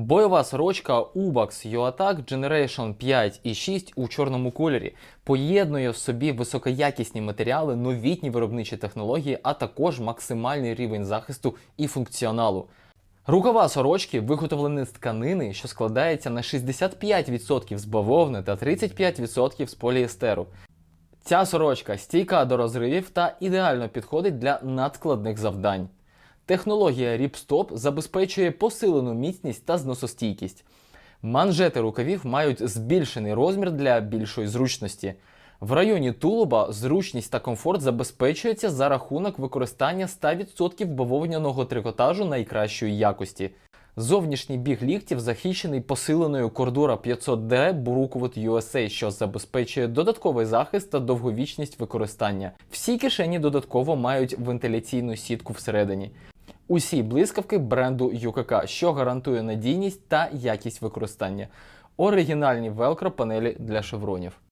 Бойова сорочка Ubax UATAC Generation 5 і 6 у чорному кольорі поєднує в собі високоякісні матеріали, новітні виробничі технології, а також максимальний рівень захисту і функціоналу. Рукава сорочки виготовлені з тканини, що складається на 65% з бавовни та 35% з поліестеру. Ця сорочка стійка до розривів та ідеально підходить для надскладних завдань. Технологія Ripstop забезпечує посилену міцність та зносостійкість. Манжети рукавів мають збільшений розмір для більшої зручності. В районі тулуба зручність та комфорт забезпечується за рахунок використання 100% бавовняного трикотажу найкращої якості. Зовнішній біг ліктів захищений посиленою Cordura 500D Brookwood USA, що забезпечує додатковий захист та довговічність використання. Всі кишені додатково мають вентиляційну сітку всередині. Усі блискавки бренду UKK, що гарантує надійність та якість використання. Оригінальні велкро панелі для шевронів.